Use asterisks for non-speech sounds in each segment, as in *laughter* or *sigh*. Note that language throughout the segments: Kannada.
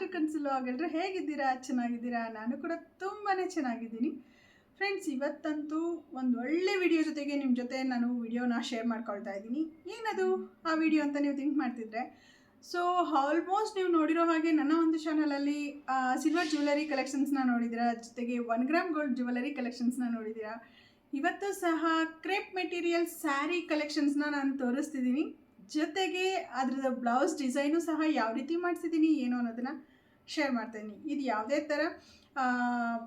ಟು ಕನ್ಸಿಲ್ ಆಗಿದ್ರೆ ಹೇಗಿದ್ದೀರಾ? ಚೆನ್ನಾಗಿದ್ದೀರಾ? ನಾನು ಕೂಡ ತುಂಬಾ ಚೆನ್ನಾಗಿದ್ದೀನಿ. ಫ್ರೆಂಡ್ಸ್ ಇವತ್ತಂತೂ ಒಂದು ಒಳ್ಳೆ ವಿಡಿಯೋ ಜೊತೆಗೆ ನಿಮ್ಮ ಜೊತೆ ನಾನು ವಿಡಿಯೋನ ಶೇರ್ ಮಾಡ್ಕೊಳ್ತಾ ಇದ್ದೀನಿ. ಏನದು ಆ ವಿಡಿಯೋ ಅಂತ ನೀವು ಥಿಂಕ್ ಮಾಡ್ತಿದ್ರೆ? ಸೊ ಆಲ್ಮೋಸ್ಟ್ ನೀವು ನೋಡಿರೋ ಹಾಗೆ ನನ್ನ ಒಂದು ಚಾನಲಲ್ಲಿ ಸಿಲ್ವರ್ ಜ್ಯುವೆಲರಿ ಕಲೆಕ್ಷನ್ಸ್ನ ನೋಡಿದ್ದೀರಾ? ಜೊತೆಗೆ ಒನ್ ಗ್ರಾಮ್ ಗೋಲ್ಡ್ ಜ್ಯುವೆಲರಿ ಕಲೆಕ್ಷನ್ಸ್ನ ನೋಡಿದ್ದೀರಾ? ಇವತ್ತು ಸಹ ಕ್ರೇಪ್ ಮೆಟೀರಿಯಲ್ ಸ್ಯಾರಿ ಕಲೆಕ್ಷನ್ಸ್ನ ನಾನು ತೋರಿಸ್ತಿದ್ದೀನಿ. ಜೊತೆಗೆ ಅದ್ರದ್ದು ಬ್ಲೌಸ್ ಡಿಸೈನು ಸಹ ಯಾವ ರೀತಿ ಮಾಡಿಸಿದ್ದೀನಿ, ಏನು ಅನ್ನೋದನ್ನು ಶೇರ್ ಮಾಡ್ತೀನಿ. ಇದು ಯಾವುದೇ ಥರ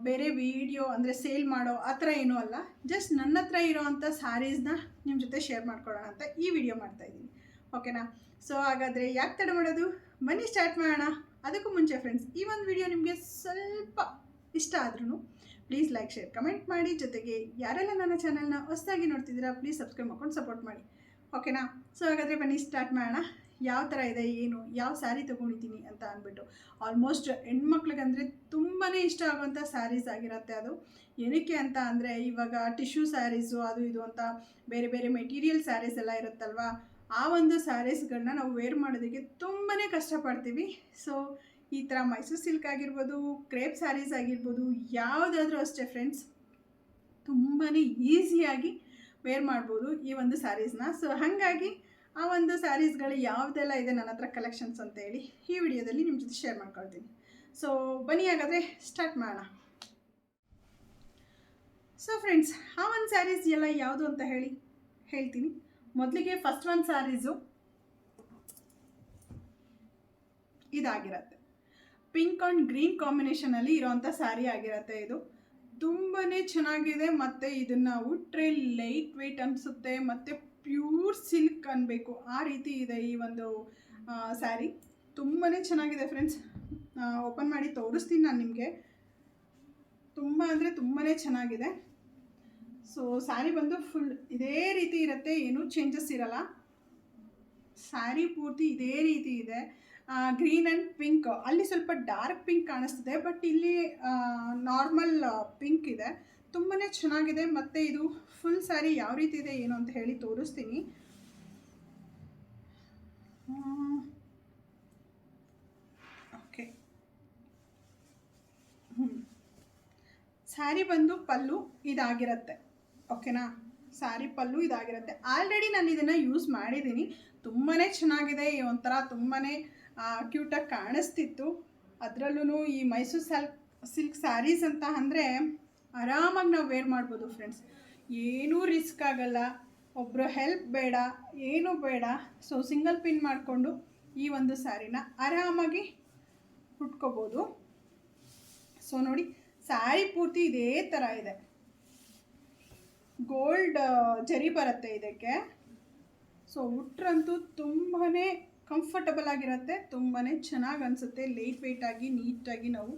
ಬೇರೆ ವಿಡಿಯೋ ಅಂದರೆ ಸೇಲ್ ಮಾಡೋ ಆ ಥರ ಏನೂ ಅಲ್ಲ ಜಸ್ಟ್ ನನ್ನ ಹತ್ರ ಇರೋವಂಥ ಸ್ಯಾರೀಸ್ನ ನಿಮ್ಮ ಜೊತೆ ಶೇರ್ ಮಾಡ್ಕೊಳ್ಳೋಣ ಅಂತ ಈ ವಿಡಿಯೋ ಮಾಡ್ತಾಯಿದ್ದೀನಿ ಓಕೆನಾ ಸೊ ಹಾಗಾದರೆ ಯಾಕೆ ತಡ ಮಾಡೋದು? ಬನ್ನಿ ಸ್ಟಾರ್ಟ್ ಮಾಡೋಣ. ಅದಕ್ಕೂ ಮುಂಚೆ ಫ್ರೆಂಡ್ಸ್ ಈ ಒಂದು ವಿಡಿಯೋ ನಿಮಗೆ ಸ್ವಲ್ಪ ಇಷ್ಟ ಆದ್ರೂ ಪ್ಲೀಸ್ ಲೈಕ್ ಶೇರ್ ಕಮೆಂಟ್ ಮಾಡಿ. ಜೊತೆಗೆ ಯಾರೆಲ್ಲ ನನ್ನ ಚಾನಲ್ನ ಹೊಸದಾಗಿ ನೋಡ್ತಿದ್ದೀರಾ ಪ್ಲೀಸ್ ಸಬ್ಸ್ಕ್ರೈಬ್ ಮಾಡ್ಕೊಂಡು ಸಪೋರ್ಟ್ ಮಾಡಿ. ಓಕೆನಾ ಸೊ ಹಾಗಾದರೆ ಬನ್ನಿ ಸ್ಟಾರ್ಟ್ ಮಾಡೋಣ. ಯಾವ ಥರ ಇದೆ, ಏನು, ಯಾವ ಸ್ಯಾರಿ ತೊಗೊಂಡಿದ್ದೀನಿ ಅಂತ ಅಂದ್ಬಿಟ್ಟು. ಆಲ್ಮೋಸ್ಟ್ ಹೆಣ್ಮಕ್ಳಿಗಂದರೆ ತುಂಬಾ ಇಷ್ಟ ಆಗುವಂಥ ಸ್ಯಾರೀಸ್ ಆಗಿರುತ್ತೆ ಅದು. ಏನಕ್ಕೆ ಅಂತ ಅಂದರೆ, ಇವಾಗ ಟಿಶ್ಯೂ ಸ್ಯಾರೀಸು ಅದು ಇದು ಅಂತ ಬೇರೆ ಬೇರೆ ಮೆಟೀರಿಯಲ್ ಸ್ಯಾರೀಸ್ ಎಲ್ಲ ಇರುತ್ತಲ್ವಾ? ಆ ಒಂದು ಸ್ಯಾರೀಸ್ಗಳನ್ನ ನಾವು ವೇರ್ ಮಾಡೋದಕ್ಕೆ ತುಂಬಾ ಕಷ್ಟಪಡ್ತೀವಿ. ಸೊ ಈ ಥರ ಮೈಸೂರು ಸಿಲ್ಕ್ ಆಗಿರ್ಬೋದು ಕ್ರೇಪ್ ಸ್ಯಾರೀಸ್ ಆಗಿರ್ಬೋದು, ಯಾವುದಾದ್ರೂ ಅಷ್ಟೇ ಫ್ರೆಂಡ್ಸ್ ತುಂಬಾ ಈಸಿಯಾಗಿ ವೇರ್ ಮಾಡ್ಬೋದು ಈ ಒಂದು ಸ್ಯಾರೀಸ್ನ ಸೊ ಹಾಗಾಗಿ ಆ ಒಂದು ಸ್ಯಾರೀಸ್ಗಳು ಯಾವುದೆಲ್ಲ ಇದೆ ನನ್ನ ಹತ್ರ ಕಲೆಕ್ಷನ್ಸ್ ಅಂತ ಹೇಳಿ ಈ ವಿಡಿಯೋದಲ್ಲಿ ನಿಮ್ಮ ಜೊತೆ ಶೇರ್ ಮಾಡ್ಕೊಳ್ತೀನಿ. ಸೊ ಬನ್ನಿ ಹಾಗಾದರೆ ಸ್ಟಾರ್ಟ್ ಮಾಡೋಣ. ಸೊ ಫ್ರೆಂಡ್ಸ್ ಆ ಒಂದು ಸ್ಯಾರೀಸ್ ಎಲ್ಲ ಯಾವುದು ಅಂತ ಹೇಳಿ ಹೇಳ್ತೀನಿ. ಮೊದಲಿಗೆ ಫಸ್ಟ್ ಒಂದು ಸ್ಯಾರೀಸು ಇದಾಗಿರತ್ತೆ. ಪಿಂಕ್ ಆ್ಯಂಡ್ ಗ್ರೀನ್ ಕಾಂಬಿನೇಷನಲ್ಲಿ ಇರೋವಂಥ ಸ್ಯಾರಿ ಆಗಿರತ್ತೆ ಇದು. ತುಂಬಾ ಚೆನ್ನಾಗಿದೆ. ಮತ್ತು ಇದನ್ನು ಉಟ್ರೆ ಲೈಟ್ ವೆಯ್ಟ್ ಅನಿಸುತ್ತೆ. ಮತ್ತು ಪ್ಯೂರ್ ಸಿಲ್ಕ್ ಅನ್ನಬೇಕು ಆ ರೀತಿ ಇದೆ ಈ ಒಂದು ಸ್ಯಾರಿ. ತುಂಬಾ ಚೆನ್ನಾಗಿದೆ ಫ್ರೆಂಡ್ಸ್. ಓಪನ್ ಮಾಡಿ ತೋರಿಸ್ತೀನಿ ನಾನು ನಿಮಗೆ. ತುಂಬ ಅಂದರೆ ತುಂಬಾ ಚೆನ್ನಾಗಿದೆ. ಸೊ, ಸ್ಯಾರಿ ಬಂದು ಫುಲ್ ಇದೇ ರೀತಿ ಇರುತ್ತೆ. ಏನೂ ಚೇಂಜಸ್ ಇರಲ್ಲ. ಸ್ಯಾರಿ ಪೂರ್ತಿ ಇದೇ ರೀತಿ ಇದೆ. ಗ್ರೀನ್ ಆ್ಯಂಡ್ ಪಿಂಕ್ ಅಲ್ಲಿ ಸ್ವಲ್ಪ ಡಾರ್ಕ್ ಪಿಂಕ್ ಕಾಣಿಸ್ತಿದೆ ಬಟ್ ಇಲ್ಲಿ ನಾರ್ಮಲ್ ಪಿಂಕ್ ಇದೆ. ತುಂಬಾ ಚೆನ್ನಾಗಿದೆ, ಮತ್ತು ಇದು ಫುಲ್ ಸ್ಯಾರಿ ಯಾವ ರೀತಿ ಇದೆ, ಏನು ಅಂತ ಹೇಳಿ ತೋರಿಸ್ತೀನಿ. ಓಕೆ ಹ್ಞೂ ಸ್ಯಾರಿ ಬಂದು ಪಲ್ಲು ಇದಾಗಿರುತ್ತೆ ಓಕೆನಾ ಸ್ಯಾರಿ ಪಲ್ಲು ಇದಾಗಿರುತ್ತೆ. ಆಲ್ರೆಡಿ ನಾನು ಇದನ್ನು ಯೂಸ್ ಮಾಡಿದ್ದೀನಿ ತುಂಬಾ ಚೆನ್ನಾಗಿದೆ ಒಂಥರ ತುಂಬಾ ಕ್ಯೂಟಾಗಿ ಕಾಣಿಸ್ತಿತ್ತು. ಅದರಲ್ಲೂ ಈ ಮೈಸೂರು ಸಲ್ಕ್ ಸಿಲ್ಕ್ ಸ್ಯಾರೀಸ್ ಅಂತ ಅಂದರೆ ಆರಾಮಾಗಿ ನಾವು ವೇರ್ ಮಾಡ್ಬೋದು ಫ್ರೆಂಡ್ಸ್ ಏನೂ ರಿಸ್ಕ್ ಆಗಲ್ಲ. ಒಬ್ಬರು ಹೆಲ್ಪ್ ಬೇಡ, ಏನೂ ಬೇಡ. ಸೊ ಸಿಂಗಲ್ ಪಿನ್ ಮಾಡಿಕೊಂಡು ಈ ಒಂದು ಸ್ಯಾರಿನ ಆರಾಮಾಗಿ ಉಟ್ಕೋಬೋದು. ಸೊ ನೋಡಿ ಸ್ಯಾರಿ ಪೂರ್ತಿ ಇದೇ ಥರ ಇದೆ. ಗೋಲ್ಡ್ ಜರಿ ಬರುತ್ತೆ ಇದಕ್ಕೆ. ಸೊ ಉಟ್ರಂತೂ ತುಂಬಾ ಕಂಫರ್ಟಬಲ್ ಆಗಿರುತ್ತೆ ತುಂಬಾ ಚೆನ್ನಾಗಿ ಅನಿಸುತ್ತೆ. ಲೈಟ್ ವೆಯ್ಟ್ ಆಗಿ ನೀಟಾಗಿ ನಾವು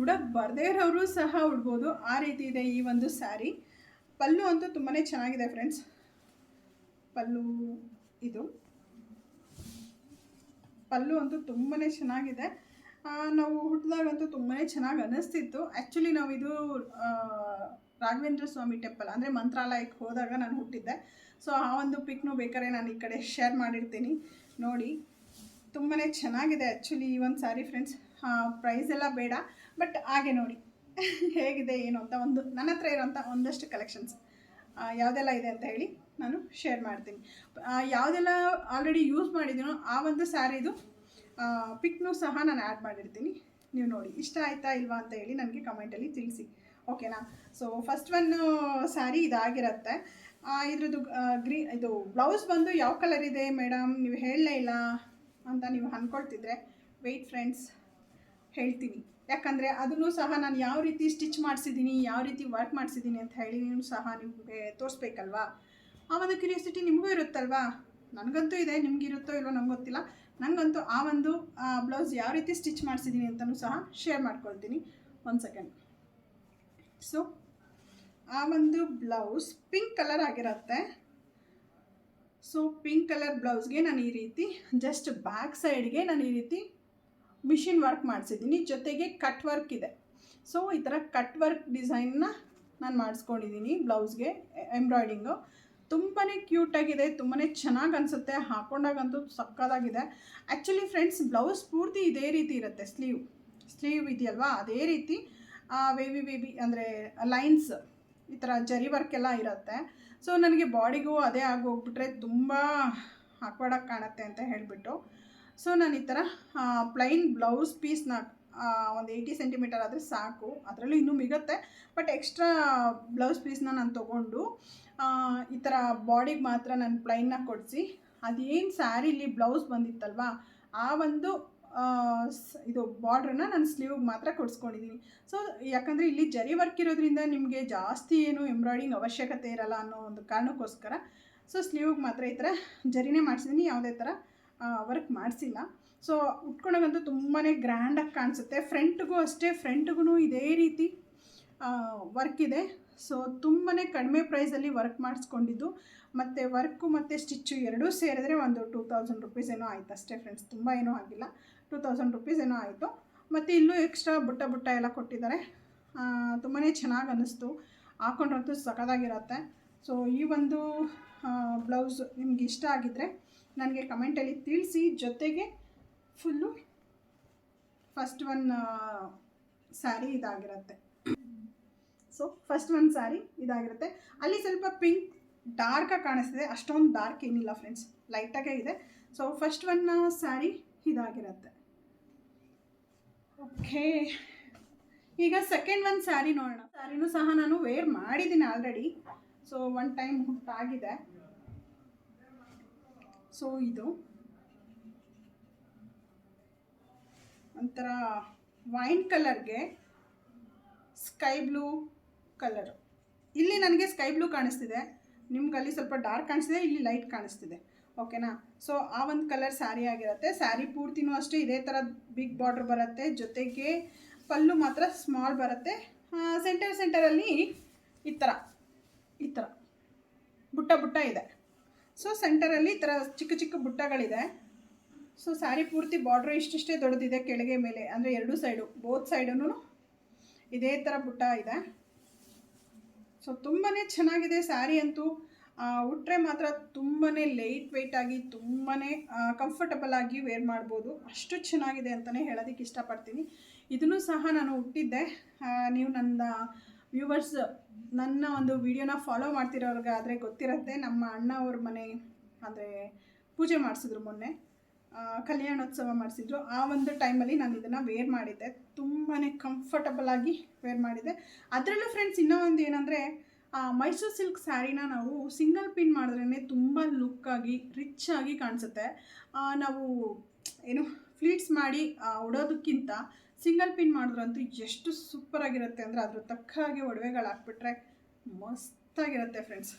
ಉಡಕ್ಕೆ ಬರದೇ ಇರೋರು ಸಹ ಉಡ್ಬೋದು. ಆ ರೀತಿ ಇದೆ ಈ ಒಂದು ಸ್ಯಾರಿ ಪಲ್ಲು ಅಂತೂ ತುಂಬಾ ಚೆನ್ನಾಗಿದೆ ಫ್ರೆಂಡ್ಸ್ ಪಲ್ಲು ಇದು. ಪಲ್ಲು ಅಂತೂ ತುಂಬಾ ಚೆನ್ನಾಗಿದೆ. ನಾವು ಹುಟ್ಟಿದಾಗಂತೂ ತುಂಬಾ ಚೆನ್ನಾಗಿ ಅನ್ನಿಸ್ತಿತ್ತು ಆ್ಯಕ್ಚುಲಿ ನಾವು ಇದು ರಾಘವೇಂದ್ರ ಸ್ವಾಮಿ ಟೆಂಪಲ್ ಅಂದರೆ ಮಂತ್ರಾಲಯಕ್ಕೆ ಹೋದಾಗ ನಾನು ಹುಟ್ಟಿದ್ದೆ. ಸೊ ಆ ಒಂದು ಪಿಕ್ನು ಬೇಕಾದ್ರೆ ನಾನು ಈ ಕಡೆ ಶೇರ್ ಮಾಡಿರ್ತೀನಿ. ನೋಡಿ ತುಂಬಾ ಚೆನ್ನಾಗಿದೆ ಆ್ಯಕ್ಚುಲಿ ಈ ಒಂದು ಸಾರಿ ಫ್ರೆಂಡ್ಸ್ ಪ್ರೈಸ್ ಎಲ್ಲ ಬೇಡ ಬಟ್ ಹಾಗೆ ನೋಡಿ. *laughs* ಹೇಗಿದೆ, ಏನು ಅಂತ ಒಂದು, ನನ್ನ ಹತ್ರ ಇರೋಂಥ ಒಂದಷ್ಟು ಕಲೆಕ್ಷನ್ಸ್ ಯಾವುದೆಲ್ಲ ಇದೆ ಅಂತ ಹೇಳಿ ನಾನು ಶೇರ್ ಮಾಡ್ತೀನಿ. ಯಾವುದೆಲ್ಲ ಆಲ್ರೆಡಿ ಯೂಸ್ ಮಾಡಿದ್ದೀನೋ ಆ ಒಂದು ಸ್ಯಾರಿದು ಪಿಕ್ನೂ ಸಹ ನಾನು ಆ್ಯಡ್ ಮಾಡಿರ್ತೀನಿ. ನೀವು ನೋಡಿ, ಇಷ್ಟ ಆಯ್ತಾ ಇಲ್ವಾ ಅಂತ ಹೇಳಿ ನನಗೆ ಕಮೆಂಟಲ್ಲಿ ತಿಳಿಸಿ. ಓಕೆನಾ ಸೊ ಫಸ್ಟ್ ಒನ್ ಸ್ಯಾರಿ ಇದಾಗಿರುತ್ತೆ. ಇದ್ರದ್ದು ಗ್ರೀ, ಇದು ಬ್ಲೌಸ್ ಬಂದು ಯಾವ ಕಲರ್ ಇದೆ ಮೇಡಮ್ ನೀವು ಹೇಳಲೇ ಇಲ್ಲ ಅಂತ ನೀವು ಅಂದ್ಕೊಳ್ತಿದ್ರೆ ವೆಯ್ಟ್ ಫ್ರೆಂಡ್ಸ್ ಹೇಳ್ತೀನಿ. ಯಾಕಂದರೆ ಅದನ್ನು ಸಹ ನಾನು ಯಾವ ರೀತಿ ಸ್ಟಿಚ್ ಮಾಡಿಸಿದ್ದೀನಿ ಯಾವ ರೀತಿ ವರ್ಕ್ ಮಾಡಿಸಿದ್ದೀನಿ ಅಂತ ಹೇಳಿ ನೀವು ಸಹ ನಿಮಗೆ ತೋರಿಸ್ಬೇಕಲ್ವಾ? ಆ ಒಂದು ಕ್ಯೂರಿಯಾಸಿಟಿ ನಿಮಗೂ ಇರುತ್ತಲ್ವಾ? ನನಗಂತೂ ಇದೆ, ನಿಮಗಿರುತ್ತೋ ಇಲ್ಲೋ ನಂಗೆ ಗೊತ್ತಿಲ್ಲ. ನನಗಂತೂ ಆ ಒಂದು ಬ್ಲೌಸ್ ಯಾವ ರೀತಿ ಸ್ಟಿಚ್ ಮಾಡಿಸಿದ್ದೀನಿ ಅಂತಲೂ ಸಹ ಶೇರ್ ಮಾಡ್ಕೊಳ್ತೀನಿ. ಒಂದು ಸೆಕೆಂಡ್ ಸೊ ಆ ಒಂದು ಬ್ಲೌಸ್ ಪಿಂಕ್ ಕಲರ್ ಆಗಿರುತ್ತೆ. ಸೊ ಪಿಂಕ್ ಕಲರ್ ಬ್ಲೌಸ್ಗೆ ನಾನು ಈ ರೀತಿ ಜಸ್ಟ್ ಬ್ಯಾಕ್ ಸೈಡ್ಗೆ ನಾನು ಈ ರೀತಿ ಮಿಷಿನ್ ವರ್ಕ್ ಮಾಡಿಸಿದ್ದೀನಿ. ಜೊತೆಗೆ ಕಟ್ ವರ್ಕ್ ಇದೆ. ಸೊ ಈ ಥರ ಕಟ್ ವರ್ಕ್ ಡಿಸೈನ್ನ ನಾನು ಮಾಡಿಸ್ಕೊಂಡಿದ್ದೀನಿ ಬ್ಲೌಸ್ಗೆ ಎಂಬ್ರಾಯ್ಡಿಂಗು ತುಂಬಾ ಕ್ಯೂಟಾಗಿದೆ ತುಂಬಾ ಚೆನ್ನಾಗಿ ಅನಿಸುತ್ತೆ. ಹಾಕೊಂಡಾಗಂತೂ ಸಕ್ಕದಾಗಿದೆ ಆ್ಯಕ್ಚುಲಿ ಫ್ರೆಂಡ್ಸ್ ಬ್ಲೌಸ್ ಪೂರ್ತಿ ಇದೇ ರೀತಿ ಇರುತ್ತೆ ಸ್ಲೀವ್ ಸ್ಲೀವ್ ಇದೆಯಲ್ವಾ? ಅದೇ ರೀತಿ ವೇವಿ ವೇವಿ ಅಂದರೆ ಲೈನ್ಸ್ ಈ ಥರ ಜರಿ ವರ್ಕ್ ಎಲ್ಲ ಇರುತ್ತೆ. ಸೊ, ನನಗೆ ಬಾಡಿಗೂ ಅದೇ ಆಗೋಗ್ಬಿಟ್ರೆ ತುಂಬ ಹಾಕ್ವಾಡಾಗಿ ಕಾಣುತ್ತೆ ಅಂತ ಹೇಳಿಬಿಟ್ಟು. ಸೊ, ನಾನು ಈ ಥರ ಪ್ಲೈನ್ ಬ್ಲೌಸ್ ಪೀಸ್ನ ಒಂದು ಏಯ್ಟಿ ಸೆಂಟಿಮೀಟರ್ ಆದರೆ ಸಾಕು. ಅದರಲ್ಲೂ ಇನ್ನೂ ಮಿಗುತ್ತೆ. ಬಟ್ ಎಕ್ಸ್ಟ್ರಾ ಬ್ಲೌಸ್ ಪೀಸ್ನ ನಾನು ತೊಗೊಂಡು ಈ ಥರ ಬಾಡಿಗೆ ಮಾತ್ರ ನಾನು ಪ್ಲೈನ್ನ ಕೊಡಿಸಿ, ಅದೇನು ಸ್ಯಾರಿಲಿ ಬ್ಲೌಸ್ ಬಂದಿತ್ತಲ್ವಾ, ಆ ಒಂದು ಇದು ಬಾರ್ಡ್ರನ್ನ ನಾನು ಸ್ಲೀವ್ಗೆ ಮಾತ್ರ ಕೊಡಿಸ್ಕೊಂಡಿದ್ದೀನಿ ಸೊ ಯಾಕಂದರೆ ಇಲ್ಲಿ ಜರಿ ವರ್ಕ್ ಇರೋದ್ರಿಂದ ನಿಮಗೆ ಜಾಸ್ತಿ ಏನು ಎಂಬ್ರಾಯ್ಡಿಂಗ್ ಅವಶ್ಯಕತೆ ಇರಲ್ಲ ಅನ್ನೋ ಒಂದು ಕಾರಣಕ್ಕೋಸ್ಕರ ಸೊ ಸ್ಲೀವ್ಗೆ ಮಾತ್ರ ಈ ಥರ ಜರಿನೇ ಮಾಡಿಸಿದ್ದೀನಿ ಯಾವುದೇ ಥರ ವರ್ಕ್ ಮಾಡಿಸಿಲ್ಲ. ಸೊ ಉಟ್ಕೊಂಡಾಗಂತೂ ತುಂಬಾ ಗ್ರ್ಯಾಂಡಾಗಿ ಕಾಣಿಸುತ್ತೆ. ಫ್ರಂಟ್ಗೂ ಅಷ್ಟೇ ಫ್ರಂಟ್ಗೂ ಇದೇ ರೀತಿ ವರ್ಕ್ ಇದೆ. ಸೊ ತುಂಬಾ ಕಡಿಮೆ ಪ್ರೈಸಲ್ಲಿ ವರ್ಕ್ ಮಾಡಿಸ್ಕೊಂಡಿದ್ದು. ಮತ್ತು ವರ್ಕು ಮತ್ತು ಸ್ಟಿಚ್ಚು ಎರಡೂ ಸೇರಿದ್ರೆ ಒಂದು ಟೂ ತೌಸಂಡ್ ರುಪೀಸ್ ಏನೋ ಆಯಿತು ಅಷ್ಟೇ ಫ್ರೆಂಡ್ಸ್ ತುಂಬ ಏನೂ ಆಗಿಲ್ಲ. ಟೂ ತೌಸಂಡ್ ರುಪೀಸ್ ಏನೋ ಆಯಿತು. ಮತ್ತು ಇಲ್ಲೂ ಎಕ್ಸ್ಟ್ರಾ ಬುಟ್ಟ ಬುಟ್ಟ ಎಲ್ಲ ಕೊಟ್ಟಿದ್ದಾರೆ. ತುಂಬಾ ಚೆನ್ನಾಗಿ ಅನ್ನಿಸ್ತು. ಹಾಕೊಂಡ್ರಂತೂ ಸಖತ್ತಾಗಿರುತ್ತೆ. ಸೊ ಈ ಒಂದು ಬ್ಲೌಸ್ ನಿಮ್ಗೆ ಇಷ್ಟ ಆಗಿದ್ದರೆ ನನಗೆ ಕಮೆಂಟಲ್ಲಿ ತಿಳಿಸಿ. ಜೊತೆಗೆ ಫುಲ್ಲು ಫಸ್ಟ್ ಒನ್ ಸ್ಯಾರಿ ಇದಾಗಿರುತ್ತೆ. ಸೊ ಫಸ್ಟ್ ಒನ್ ಸ್ಯಾರಿ ಇದಾಗಿರುತ್ತೆ. ಅಲ್ಲಿ ಸ್ವಲ್ಪ ಪಿಂಕ್ ಡಾರ್ಕಾಗಿ ಕಾಣಿಸ್ತಿದೆ. ಅಷ್ಟೊಂದು ಡಾರ್ಕ್ ಏನಿಲ್ಲ ಫ್ರೆಂಡ್ಸ್ ಲೈಟಾಗೇ ಇದೆ. ಸೊ ಫಸ್ಟ್ ಒನ್ ಸ್ಯಾರಿ ಇದಾಗಿರುತ್ತೆ. ಓಕೆ. ಈಗ ಸೆಕೆಂಡ್ ಒಂದು ಸ್ಯಾರಿ ನೋಡೋಣ. ಸ್ಯಾರಿನೂ ಸಹ ನಾನು ವೇರ್ ಮಾಡಿದ್ದೀನಿ ಆಲ್ರೆಡಿ ಸೊ ಒನ್ ಟೈಮ್ ಹುಟ್ಟಾಗಿದೆ ಸೊ ಇದು. ಒಂಥರ ವೈನ್ ಕಲರ್ಗೆ ಸ್ಕೈ ಬ್ಲೂ ಕಲರ್ ಇಲ್ಲಿ ನನಗೆ ಸ್ಕೈ ಬ್ಲೂ ಕಾಣಿಸ್ತಿದೆ. ನಿಮ್ಗೆ ಅಲ್ಲಿ ಸ್ವಲ್ಪ ಡಾರ್ಕ್ ಕಾಣಿಸ್ತಿದೆ, ಇಲ್ಲಿ ಲೈಟ್ ಕಾಣಿಸ್ತಿದೆ. ಓಕೆನಾ? ಸೊ ಆ ಒಂದು ಕಲರ್ ಸ್ಯಾರಿ ಆಗಿರುತ್ತೆ. ಸ್ಯಾರಿ ಪೂರ್ತಿನೂ ಅಷ್ಟೇ ಇದೇ ಥರ ಬಿಗ್ ಬಾರ್ಡ್ರ್ ಬರುತ್ತೆ. ಜೊತೆಗೆ ಪಲ್ಲು ಮಾತ್ರ ಸ್ಮಾಲ್ ಬರುತ್ತೆ. ಸೆಂಟರ್ ಸೆಂಟರಲ್ಲಿ ಈ ಥರ ಈ ಥರ ಬುಟ್ಟ ಬುಟ್ಟ ಇದೆ. ಸೊ ಸೆಂಟರಲ್ಲಿ ಈ ಥರ ಚಿಕ್ಕ ಚಿಕ್ಕ ಬುಟ್ಟಗಳಿದೆ. ಸೊ ಸ್ಯಾರಿ ಪೂರ್ತಿ ಬಾರ್ಡ್ರ್ ಇಷ್ಟಿಷ್ಟೇ ದೊಡ್ಡದಿದೆ ಕೆಳಗೆ ಮೇಲೆ. ಅಂದರೆ ಎರಡು ಸೈಡು ಬೋತ್ ಸೈಡೂ ಇದೇ ಥರ ಬುಟ್ಟ ಇದೆ. ಸೊ ತುಂಬಾ ಚೆನ್ನಾಗಿದೆ ಸ್ಯಾರಿ ಅಂತೂ. ಆ, ಉಟ್ರೆ ಮಾತ್ರ ತುಂಬಾ ಲೈಟ್ ವೆಯ್ಟ್ ಆಗಿ ತುಂಬಾ ಕಂಫರ್ಟಬಲ್ ಆಗಿ ವೇರ್ ಮಾಡ್ಬೋದು. ಅಷ್ಟು ಚೆನ್ನಾಗಿದೆ ಅಂತಲೇ ಹೇಳೋದಕ್ಕೆ ಇಷ್ಟಪಡ್ತೀನಿ. ಇದನ್ನು ಸಹ ನಾನು ಹುಟ್ಟಿದ್ದೆ ನೀವು ನನ್ನ ವ್ಯೂವರ್ಸ್ ನನ್ನ ಒಂದು ವಿಡಿಯೋನ ಫಾಲೋ ಮಾಡ್ತಿರೋರ್ಗೆ ಆದರೆ ಗೊತ್ತಿರುತ್ತೆ ನಮ್ಮ ಅಣ್ಣ ಅವ್ರ ಮನೆ ಅಂದರೆ ಪೂಜೆ ಮಾಡಿಸಿದ್ರು ಮೊನ್ನೆ. ಕಲ್ಯಾಣೋತ್ಸವ ಮಾಡಿಸಿದ್ರು. ಆ ಒಂದು ಟೈಮಲ್ಲಿ ನಾನು ಇದನ್ನು ವೇರ್ ಮಾಡಿದ್ದೆ. ತುಂಬಾ ಕಂಫರ್ಟಬಲ್ ಆಗಿ ವೇರ್ ಮಾಡಿದ್ದೆ. ಅದರಲ್ಲೂ ಫ್ರೆಂಡ್ಸ್ ಇನ್ನೂ ಒಂದು ಏನಂದರೆ ಮೈಸೂರು ಸಿಲ್ಕ್ ಸ್ಯಾರಿನ ನಾವು ಸಿಂಗಲ್ ಪಿನ್ ಮಾಡಿದ್ರೇ ತುಂಬ ಲುಕ್ಕಾಗಿ ರಿಚ್ ಆಗಿ ಕಾಣಿಸುತ್ತೆ. ನಾವು ಏನು ಫ್ಲೀಟ್ಸ್ ಮಾಡಿ ಆ, ಉಡೋದಕ್ಕಿಂತ ಸಿಂಗಲ್ ಪಿನ್ ಮಾಡಿದ್ರಂತೂ ಎಷ್ಟು ಸೂಪರಾಗಿರುತ್ತೆ ಅಂದರೆ ಅದ್ರ ತಕ್ಕ ಹಾಗೆ ಒಡವೆಗಳು ಹಾಕ್ಬಿಟ್ರೆ ಮಸ್ತಾಗಿರುತ್ತೆ ಫ್ರೆಂಡ್ಸ್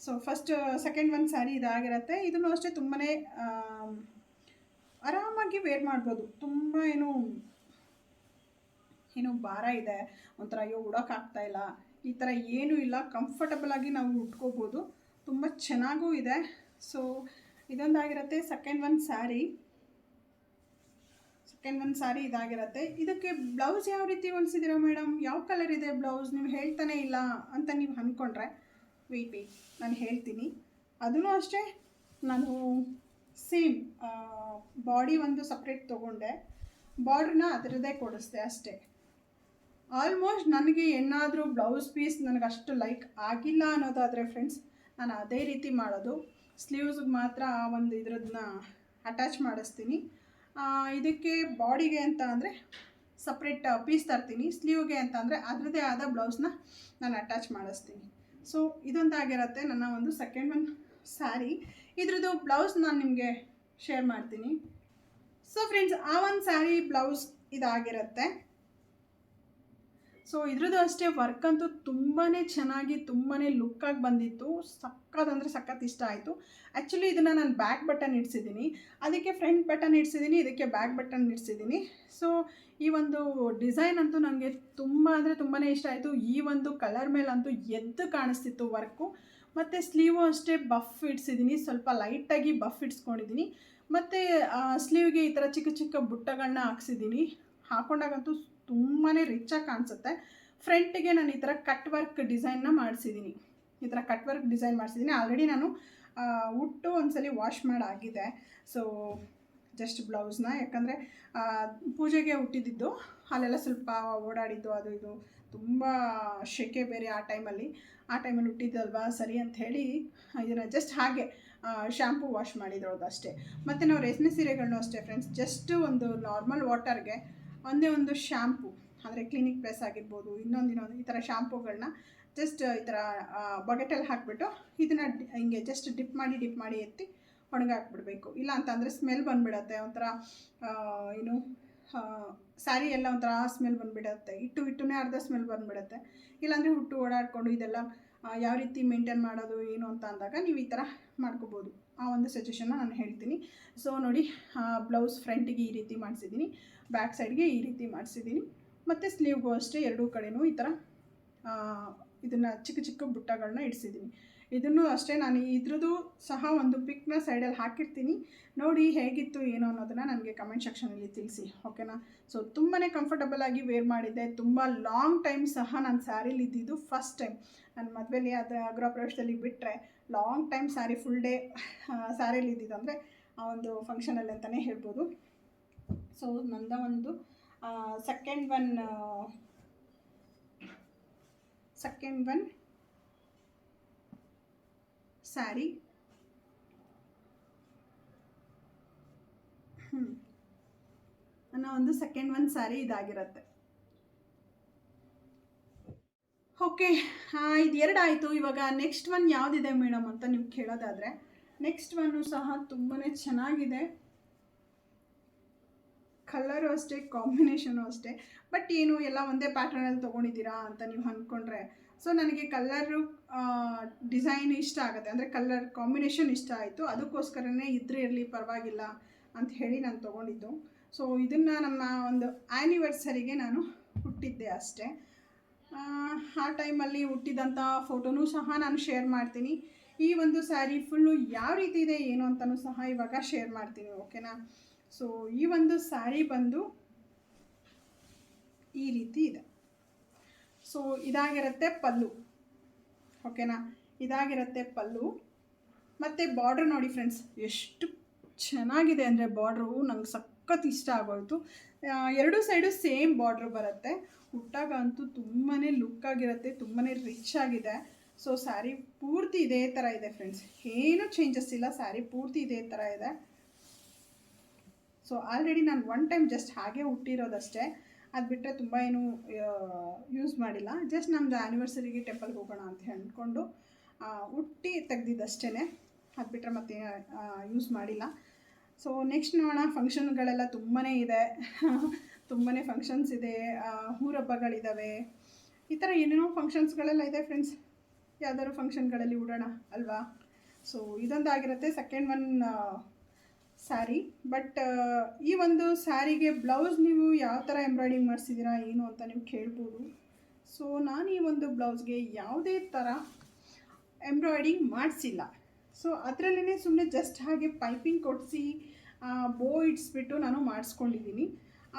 ಸೊ ಫಸ್ಟ್ ಸೆಕೆಂಡ್ ಒಂದು ಸ್ಯಾರಿ ಇದಾಗಿರುತ್ತೆ. ಇದನ್ನು ಅಷ್ಟೇ ತುಂಬಾ ಆರಾಮಾಗಿ ವೇರ್ ಮಾಡ್ಬೋದು. ತುಂಬ ಏನು ಏನು ಭಾರ ಇದೆ. ಒಂಥರ ಅಯ್ಯೋ ಉಡೋಕ್ಕಾಗ್ತಾ ಇಲ್ಲ. ಈ ಥರ ಏನೂ ಇಲ್ಲ. ಕಂಫರ್ಟಬಲ್ ಆಗಿ ನಾವು ಉಟ್ಕೋಬೋದು. ತುಂಬ ಚೆನ್ನಾಗೂ ಇದೆ. So ಇದೊಂದಾಗಿರುತ್ತೆ second one sari second one sari ಇದಾಗಿರುತ್ತೆ. ಇದಕ್ಕೆ ಬ್ಲೌಸ್ ಯಾವ ರೀತಿ ಹೊಲಿಸಿದ್ದೀರಾ ಮೇಡಮ್ ಯಾವ ಕಲರ್ ಇದೆ ಬ್ಲೌಸ್ ನೀವು ಹೇಳ್ತಾನೆ ಇಲ್ಲ ಅಂತ ನೀವು ಅಂದ್ಕೊಂಡ್ರೆ ವೆಯ್ಟ್ ವೆಯ್ಟ್ ನಾನು ಹೇಳ್ತೀನಿ. ಅದೂ ಅಷ್ಟೇ, ನಾನು ಸೇಮ್ ಬಾಡಿ ಒಂದು ಸಪ್ರೇಟ್ ತೊಗೊಂಡೆ. ಬಾರ್ಡ್ರನ್ನ ಅದರದ್ದೇ ಕೊಡಿಸ್ದೆ ಅಷ್ಟೇ. ಆಲ್ಮೋಸ್ಟ್ ನನಗೆ ಏನಾದರೂ ಬ್ಲೌಸ್ ಪೀಸ್ ನನಗೆ ಅಷ್ಟು ಲೈಕ್ ಆಗಿಲ್ಲ ಅನ್ನೋದಾದರೆ ಫ್ರೆಂಡ್ಸ್ ನಾನು ಅದೇ ರೀತಿ ಮಾಡೋದು. ಸ್ಲೀವ್ಸ್ಗೆ ಮಾತ್ರ ಆ ಒಂದು ಇದ್ರದನ್ನ ಅಟ್ಯಾಚ್ ಮಾಡಿಸ್ತೀನಿ. ಇದಕ್ಕೆ ಬಾಡಿಗೆ ಅಂತ ಅಂದರೆ ಸಪ್ರೇಟ್ ಪೀಸ್ ತರ್ತೀನಿ. ಸ್ಲೀವ್ಗೆ ಅಂತ ಅಂದರೆ ಅದರದ್ದೇ ಆದ ಬ್ಲೌಸ್ನ ನಾನು ಅಟ್ಯಾಚ್ ಮಾಡಿಸ್ತೀನಿ. ಸೊ ಇದೊಂದಾಗಿರುತ್ತೆ ನನ್ನ ಒಂದು ಸೆಕೆಂಡ್ ಒನ್ ಸ್ಯಾರಿ ಇದ್ರದ್ದು ಬ್ಲೌಸ್ ನಾನು ನಿಮಗೆ ಶೇರ್ ಮಾಡ್ತೀನಿ. ಸೊ ಫ್ರೆಂಡ್ಸ್ ಆ ಒಂದು ಸ್ಯಾರಿ ಬ್ಲೌಸ್ ಇದಾಗಿರುತ್ತೆ. ಸೊ ಇದ್ರದ್ದು ಅಷ್ಟೇ ವರ್ಕ್ ಅಂತೂ ತುಂಬಾ ಚೆನ್ನಾಗಿ ತುಂಬಾ ಲುಕ್ಕಾಗಿ ಬಂದಿತ್ತು. ಸಕ್ಕತ್ತಂದರೆ ಸಖತ್ ಇಷ್ಟ ಆಯಿತು. ಆ್ಯಕ್ಚುಲಿ ಇದನ್ನು ನಾನು ಬ್ಯಾಕ್ ಬಟನ್ ಇಡ್ಸಿದ್ದೀನಿ ಅದಕ್ಕೆ ಫ್ರಂಟ್ ಬಟನ್ ಇಡ್ಸಿದ್ದೀನಿ ಇದಕ್ಕೆ ಬ್ಯಾಕ್ ಬಟನ್ ಇಡ್ಸಿದ್ದೀನಿ ಸೊ ಈ ಒಂದು ಡಿಸೈನ್ ಅಂತೂ ನನಗೆ ತುಂಬ ಅಂದರೆ ತುಂಬಾ ಇಷ್ಟ ಆಯಿತು. ಈ ಒಂದು ಕಲರ್ ಮೇಲಂತೂ ಎದ್ದು ಕಾಣಿಸ್ತಿತ್ತು ವರ್ಕು ಮತ್ತು ಸ್ಲೀವು ಅಷ್ಟೇ ಬಫ್ ಇಡ್ಸಿದ್ದೀನಿ ಸ್ವಲ್ಪ ಲೈಟಾಗಿ ಬಫ್ ಇಡ್ಸ್ಕೊಂಡಿದ್ದೀನಿ ಮತ್ತು ಸ್ಲೀವ್ಗೆ ಈ ಥರ ಚಿಕ್ಕ ಚಿಕ್ಕ ಬುಟ್ಟಗಳನ್ನ ಹಾಕ್ಸಿದ್ದೀನಿ ಹಾಕೊಂಡಾಗಂತೂ ತುಂಬಾ ರಿಚಾಗಿ ಕಾಣಿಸುತ್ತೆ. ಫ್ರಂಟಿಗೆ ನಾನು ಈ ಥರ ಕಟ್ ವರ್ಕ್ ಡಿಸೈನ್ನ ಮಾಡಿಸಿದ್ದೀನಿ ಈ ಥರ ಕಟ್ ವರ್ಕ್ ಡಿಸೈನ್ ಮಾಡಿಸಿದ್ದೀನಿ ಆಲ್ರೆಡಿ ನಾನು ಉಟ್ಟು ಒಂದ್ಸಲಿ ವಾಶ್ ಮಾಡಾಗಿದೆ. ಸೊ ಜಸ್ಟ್ ಬ್ಲೌಸ್ನ ಯಾಕಂದರೆ ಪೂಜೆಗೆ ಹುಟ್ಟಿದ್ದು, ಅಲ್ಲೆಲ್ಲ ಸ್ವಲ್ಪ ಓಡಾಡಿದ್ದು, ಅದು ಇದು. ತುಂಬ ಶೆಕೆ ಬೇರೆ ಆ ಟೈಮಲ್ಲಿ ಆ ಟೈಮಲ್ಲಿ ಹುಟ್ಟಿದ್ದಲ್ವಾ? ಸರಿ ಅಂತ ಹೇಳಿ, ಇದನ್ನು ಜಸ್ಟ್ ಹಾಗೆ ಶ್ಯಾಂಪು ವಾಶ್ ಮಾಡಿದ್ರೋದು ಅಷ್ಟೇ. ಮತ್ತು ನಾವು ರೇಷ್ಮೆ ಸೀರೆಗಳನ್ನೂ ಅಷ್ಟೇ ಫ್ರೆಂಡ್ಸ್ ಜಸ್ಟ್ ಒಂದು ನಾರ್ಮಲ್ ವಾಟರ್ಗೆ ಒಂದೇ ಒಂದು ಶ್ಯಾಂಪು ಅಂದರೆ ಕ್ಲಿನಿಕ್ ಪ್ಲೇಸ್ ಆಗಿರ್ಬೋದು, ಇನ್ನೊಂದು ಇನ್ನೊಂದು ಈ ಥರ ಶ್ಯಾಂಪುಗಳನ್ನ ಜಸ್ಟ್ ಈ ಥರ ಬಕೆಟಲ್ಲಿ ಹಾಕಿಬಿಟ್ಟು ಇದನ್ನು ಹಿಂಗೆ ಜಸ್ಟ್ ಡಿಪ್ ಮಾಡಿ ಡಿಪ್ ಮಾಡಿ ಎತ್ತಿ ಒಣಗಾಕ್ಬಿಡ್ಬೇಕು. ಇಲ್ಲ ಅಂತಂದರೆ ಸ್ಮೆಲ್ ಬಂದುಬಿಡತ್ತೆ, ಒಂಥರ ಏನು ಸ್ಯಾರಿ ಎಲ್ಲ ಒಂಥರ ಸ್ಮೆಲ್ ಬಂದುಬಿಡತ್ತೆ. ಇಟ್ಟು ಇಟ್ಟುನೇ ಅರ್ಧ ಸ್ಮೆಲ್ ಬಂದುಬಿಡತ್ತೆ. ಇಲ್ಲಾಂದರೆ ಹುಟ್ಟು ಓಡಾಡಿಕೊಂಡು ಇದೆಲ್ಲ ಯಾವ ರೀತಿ ಮೇಂಟೈನ್ ಮಾಡೋದು, ಏನು ಅಂತ ಅಂದಾಗ ನೀವು ಈ ಥರ ಮಾಡ್ಕೋಬೋದು. ಆ ಒಂದು ಸಜೆಷನ್ನ ನಾನು ಹೇಳ್ತೀನಿ. ಸೊ ನೋಡಿ ಬ್ಲೌಸ್ ಫ್ರಂಟಿಗೆ ಈ ರೀತಿ ಮಾಡಿಸಿದ್ದೀನಿ ಬ್ಯಾಕ್ ಸೈಡ್ಗೆ ಈ ರೀತಿ ಮಾಡಿಸಿದ್ದೀನಿ, ಮತ್ತು ಸ್ಲೀವ್ಗೂ ಅಷ್ಟೇ ಎರಡೂ ಕಡೆಯೂ ಈ ಥರ ಇದನ್ನು ಚಿಕ್ಕ ಚಿಕ್ಕ ಬುಟ್ಟಗಳನ್ನ ಇಡಿಸಿದ್ದೀನಿ. ಇದನ್ನು ಅಷ್ಟೇ ನಾನು ಇದ್ರದ್ದು ಸಹ ಒಂದು ಪಿಕ್ನ ಸೈಡಲ್ಲಿ ಹಾಕಿರ್ತೀನಿ. ನೋಡಿ ಹೇಗಿತ್ತು, ಏನು ಅನ್ನೋದನ್ನು ನನಗೆ ಕಮೆಂಟ್ ಸೆಕ್ಷನಲ್ಲಿ ತಿಳಿಸಿ ಓಕೆನಾ ಸೊ ತುಂಬಾ ಕಂಫರ್ಟಬಲ್ ಆಗಿ ವೇರ್ ಮಾಡಿದ್ದೆ. ತುಂಬ ಲಾಂಗ್ ಟೈಮ್ ಸಹ ನಾನು ಸ್ಯಾರಿಲಿ ಇದ್ದಿದ್ದು ಫಸ್ಟ್ ಟೈಮ್ ನನ್ನ ಮದುವೆಲಿ ಅದು ಗೃಹ ಪ್ರವೇಶದಲ್ಲಿ ಬಿಟ್ಟರೆ long time sari, full day ಸ್ಯಾರಿಲಿ ಇದ್ದಿದ್ದು ಅಂದರೆ ಆ ಒಂದು ಫಂಕ್ಷನಲ್ಲಿ ಅಂತಲೇ ಹೇಳ್ಬೋದು. ಸೊ ನಂದ ಒಂದು second one second one sari. ನನ್ನ ಒಂದು ಸೆಕೆಂಡ್ ಒನ್ ಸ್ಯಾರಿ ಇದಾಗಿರುತ್ತೆ. ಓಕೆ ಇದು ಎರಡು ಆಯಿತು ಇವಾಗ ನೆಕ್ಸ್ಟ್ ಒನ್ ಯಾವುದಿದೆ ಮೇಡಮ್ ಅಂತ ನೀವು ಕೇಳೋದಾದರೆ ನೆಕ್ಸ್ಟ್ ಒನ್ನು ಸಹ ತುಂಬಾ ಚೆನ್ನಾಗಿದೆ. ಕಲರು ಅಷ್ಟೇ ಕಾಂಬಿನೇಷನು ಅಷ್ಟೇ. ಬಟ್ ಏನು, ಎಲ್ಲ ಒಂದೇ ಪ್ಯಾಟರ್ನಲ್ಲಿ ತೊಗೊಂಡಿದ್ದೀರಾ ಅಂತ ನೀವು ಅಂದ್ಕೊಂಡ್ರೆ ಸೊ ನನಗೆ ಕಲ್ಲರು ಡಿಸೈನ್ ಇಷ್ಟ ಆಗುತ್ತೆ. ಅಂದರೆ ಕಲ್ಲರ್ ಕಾಂಬಿನೇಷನ್ ಇಷ್ಟ ಆಯಿತು. ಅದಕ್ಕೋಸ್ಕರನೇ ಇದ್ರೆ ಇರಲಿ, ಪರವಾಗಿಲ್ಲ ಅಂತ ಹೇಳಿ ನಾನು ತೊಗೊಂಡಿದ್ದು. ಸೊ ಇದನ್ನು ನಮ್ಮ ಒಂದು ಆ್ಯನಿವರ್ಸರಿಗೆ ನಾನು ಹುಟ್ಟಿದ್ದೆ ಅಷ್ಟೇ. ಆ, ಟೈಮಲ್ಲಿ ಹುಟ್ಟಿದಂಥ ಫೋಟೋನೂ ಸಹ ನಾನು ಶೇರ್ ಮಾಡ್ತೀನಿ. ಈ ಒಂದು ಸ್ಯಾರಿ ಫುಲ್ಲು ಯಾವ ರೀತಿ ಇದೆ ಏನು ಅಂತಲೂ ಸಹ ಇವಾಗ ಶೇರ್ ಮಾಡ್ತೀನಿ ಓಕೆನಾ? ಸೊ ಈ ಒಂದು ಸ್ಯಾರಿ ಬಂದು ಈ ರೀತಿ ಇದೆ. ಸೊ ಇದಾಗಿರುತ್ತೆ ಪಲ್ಲು ಓಕೆನಾ? ಇದಾಗಿರುತ್ತೆ ಪಲ್ಲು. ಮತ್ತು ಬಾರ್ಡ್ರ್ ನೋಡಿ ಫ್ರೆಂಡ್ಸ್ ಎಷ್ಟು ಚೆನ್ನಾಗಿದೆ ಅಂದರೆ ಬಾರ್ಡ್ರು ನಂಗೆ ಸಖತ್ ಇಷ್ಟ ಆಗೋಯ್ತು. ಎರಡೂ ಸೈಡು ಸೇಮ್ ಬಾರ್ಡ್ರ್ ಬರುತ್ತೆ. ಉಟ್ಟಾಗ ಅಂತೂ ತುಂಬಾ ಲುಕ್ ಆಗಿರುತ್ತೆ ತುಂಬಾ ರಿಚ್ ಆಗಿದೆ. ಸೊ ಸ್ಯಾರಿ ಪೂರ್ತಿ ಇದೇ ಥರ ಇದೆ ಫ್ರೆಂಡ್ಸ್ ಏನೂ ಚೇಂಜಸ್ ಇಲ್ಲ ಸ್ಯಾರಿ ಪೂರ್ತಿ ಇದೇ ಥರ ಇದೆ. ಸೊ ಆಲ್ರೆಡಿ ನಾನು ಒನ್ ಟೈಮ್ ಜಸ್ಟ್ ಹಾಗೆ ಹುಟ್ಟಿರೋದಷ್ಟೇ. ಅದು ಬಿಟ್ಟರೆ ತುಂಬ ಏನು ಯೂಸ್ ಮಾಡಿಲ್ಲ. ಜಸ್ಟ್ ನಮ್ಮದು ಆ್ಯನಿವರ್ಸರಿಗೆ ಟೆಂಪಲ್ಗೆ ಹೋಗೋಣ ಅಂತ ಹೇಳ್ಕೊಂಡು ಹುಟ್ಟಿ ತೆಗ್ದಿದ್ದಷ್ಟೇ ಅದು ಬಿಟ್ಟರೆ ಮತ್ತೆ ಯೂಸ್ ಮಾಡಿಲ್ಲ. ಸೊ ನೆಕ್ಸ್ಟ್ ನೋಡೋಣ ಫಂಕ್ಷನ್ಗಳೆಲ್ಲ ತುಂಬಾ ಇದೆ. ತುಂಬಾ ಫಂಕ್ಷನ್ಸ್ ಇದೆ. ಊರ ಊರಬ್ಬಗಳಿದ್ದಾವೆ ಈ ಥರ ಏನೇನೋ ಫಂಕ್ಷನ್ಸ್ಗಳೆಲ್ಲ ಇದೆ ಫ್ರೆಂಡ್ಸ್ ಯಾವ್ದಾದ್ರು ಫಂಕ್ಷನ್ಗಳಲ್ಲಿ ಉಡೋಣ ಅಲ್ವಾ? ಸೊ ಇದೊಂದಾಗಿರುತ್ತೆ ಸೆಕೆಂಡ್ ಒನ್ ಸ್ಯಾರಿ ಬಟ್ ಈ ಒಂದು ಸ್ಯಾರಿಗೆ ಬ್ಲೌಸ್ ನೀವು ಯಾವ ಥರ ಎಂಬ್ರಾಯ್ಡಿಂಗ್ ಮಾಡಿಸಿದ್ದೀರಾ, ಏನು ಅಂತ ನೀವು ಕೇಳ್ಬೋದು. ಸೊ ನಾನು ಈ ಒಂದು ಬ್ಲೌಸ್ಗೆ ಯಾವುದೇ ಥರ ಎಂಬ್ರಾಯ್ಡಿಂಗ್ ಮಾಡಿಸಿಲ್ಲ. ಸೊ ಅದರಲ್ಲೇ ಸುಮ್ಮನೆ ಜಸ್ಟ್ ಹಾಗೆ ಪೈಪಿಂಗ್ ಕೊಡಿಸಿ ಬೋ ಇಡ್ಸ್ಬಿಟ್ಟು ನಾನು ಮಾಡಿಸ್ಕೊಂಡಿದ್ದೀನಿ.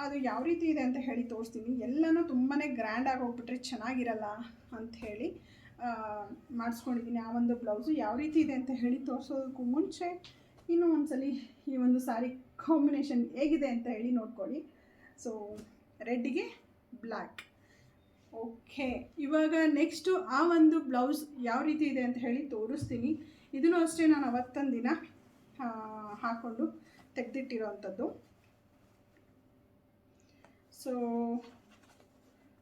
ಅದು ಯಾವ ರೀತಿ ಇದೆ ಅಂತ ಹೇಳಿ ತೋರಿಸ್ತೀನಿ. ಎಲ್ಲನೂ ತುಂಬಾ ಗ್ರ್ಯಾಂಡಾಗಿ ಹೋಗ್ಬಿಟ್ರೆ ಚೆನ್ನಾಗಿರಲ್ಲ ಅಂತ ಹೇಳಿ ಮಾಡಿಸ್ಕೊಂಡಿದ್ದೀನಿ. ಆ ಒಂದು ಬ್ಲೌಸು ಯಾವ ರೀತಿ ಇದೆ ಅಂತ ಹೇಳಿ ತೋರಿಸೋದಕ್ಕೂ ಮುಂಚೆ ಇನ್ನೂ ಒಂದ್ಸಲಿ ಈ ಒಂದು ಸಾರಿ ಕಾಂಬಿನೇಷನ್ ಹೇಗಿದೆ ಅಂತ ಹೇಳಿ ನೋಡ್ಕೊಳ್ಳಿ. ಸೊ ರೆಡ್ಗೆ ಬ್ಲ್ಯಾಕ್ ಓಕೆ. ಇವಾಗ ನೆಕ್ಸ್ಟು ಆ ಒಂದು ಬ್ಲೌಸ್ ಯಾವ ರೀತಿ ಇದೆ ಅಂತ ಹೇಳಿ ತೋರಿಸ್ತೀನಿ. ಇದನ್ನು ಅಷ್ಟೇ ನಾನು ಅವತ್ತೊಂದು ದಿನ ಹಾಕ್ಕೊಂಡು ಹಾಕ್ಕೊಂಡು ತೆಗೆದಿಟ್ಟಿರೋವಂಥದ್ದು ಸೊ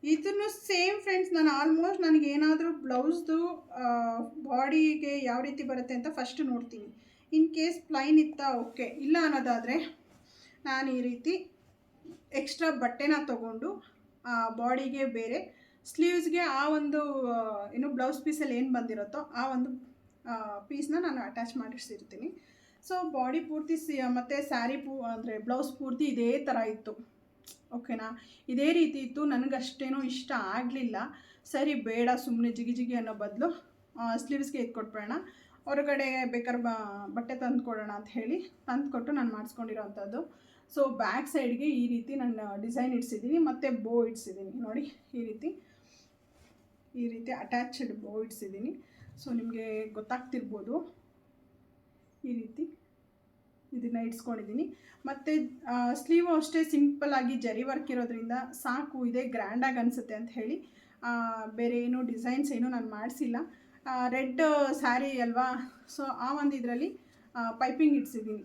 ಇದನ್ನು ಸೇಮ್ ಫ್ರೆಂಡ್ಸ್ ನಾನು ಆಲ್ಮೋಸ್ಟ್ ನನಗೆ ಏನಾದರೂ ಬ್ಲೌಸ್ದು ಬಾಡಿಗೆ ಯಾವ ರೀತಿ ಬರುತ್ತೆ ಅಂತ ಫಸ್ಟ್ ನೋಡ್ತೀನಿ. ಇನ್ ಕೇಸ್ ಪ್ಲೈನ್ ಇತ್ತಾ ಓಕೆ ಇಲ್ಲ ಅನ್ನೋದಾದರೆ, ನಾನು ಈ ರೀತಿ ಎಕ್ಸ್ಟ್ರಾ ಬಟ್ಟೆನ ತೊಗೊಂಡು ಬಾಡಿಗೆ ಬೇರೆ. ಸ್ಲೀವ್ಸ್ಗೆ ಆ ಒಂದು ಏನು ಬ್ಲೌಸ್ ಪೀಸಲ್ಲಿ ಏನು ಬಂದಿರುತ್ತೋ ಆ ಒಂದು ಪೀಸ್ನ ನಾನು ಅಟ್ಯಾಚ್ ಮಾಡಿಸಿರ್ತೀನಿ. ಸೊ ಬಾಡಿ ಪೂರ್ತಿ ಸಿ, ಮತ್ತು ಸ್ಯಾರಿ ಪೂ, ಅಂದರೆ ಬ್ಲೌಸ್ ಪೂರ್ತಿ ಇದೇ ಥರ ಇತ್ತು. ಓಕೆನಾ ಇದೇ ರೀತಿ ಇತ್ತು. ನನಗಷ್ಟೇನೂ ಇಷ್ಟ ಆಗಲಿಲ್ಲ. ಸರಿ, ಬೇಡ ಸುಮ್ಮನೆ ಜಿಗಿ ಜಿಗಿ ಅನ್ನೋ ಬದಲು ಸ್ಲೀವ್ಸ್ಗೆ ಎತ್ಕೊಟ್ಬಿಡೋಣ ಹೊರಗಡೆ ಬೇಕಾದ್ರೆ ಬಟ್ಟೆ ತಂದು ಕೊಡೋಣ ಅಂತ ಹೇಳಿ ತಂದು ಕೊಟ್ಟು ನಾನು ಮಾಡಿಸ್ಕೊಂಡಿರೋ ಅಂಥದ್ದು ಸೊ ಬ್ಯಾಕ್ ಸೈಡ್ಗೆ ಈ ರೀತಿ ನಾನು ಡಿಸೈನ್ ಇಡ್ಸಿದ್ದೀನಿ ಮತ್ತು ಬೋ ಇಡ್ಸಿದ್ದೀನಿ ನೋಡಿ, ಈ ರೀತಿ ಈ ರೀತಿ ಅಟ್ಯಾಚ್ಡ್ ಬೋ ಇಡ್ಸಿದ್ದೀನಿ ಸೊ ನಿಮಗೆ ಗೊತ್ತಾಗ್ತಿರ್ಬೋದು ಈ ರೀತಿ ಇದನ್ನು ಇಡ್ಸ್ಕೊಂಡಿದ್ದೀನಿ ಮತ್ತು ಸ್ಲೀವು ಅಷ್ಟೇ ಸಿಂಪಲ್ಲಾಗಿ ಜರಿ ವರ್ಕ್ ಇರೋದ್ರಿಂದ ಸಾಕು, ಇದೆ ಗ್ರ್ಯಾಂಡಾಗಿ ಅನಿಸುತ್ತೆ ಅಂತ ಹೇಳಿ ಬೇರೆ ಏನು ಡಿಸೈನ್ಸ್ ಏನು ನಾನು ಮಾಡಿಸಿಲ್ಲ. ರೆಡ್ ಸ್ಯಾರಿ ಅಲ್ವಾ? ಸೊ ಆ ಒಂದು ಇದರಲ್ಲಿ ಪೈಪಿಂಗ್ ಇಡ್ಸಿದ್ದೀನಿ